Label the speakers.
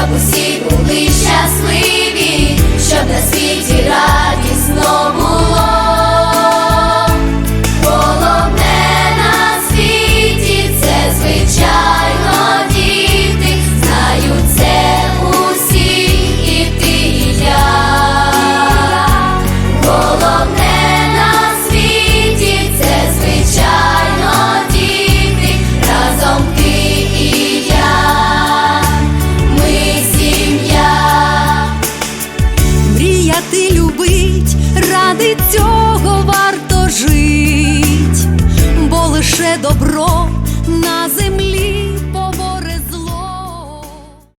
Speaker 1: щоб усі були щасливі, щоб на світі було.
Speaker 2: сяяти любить, ради цього варто жить, бо лише добро на землі.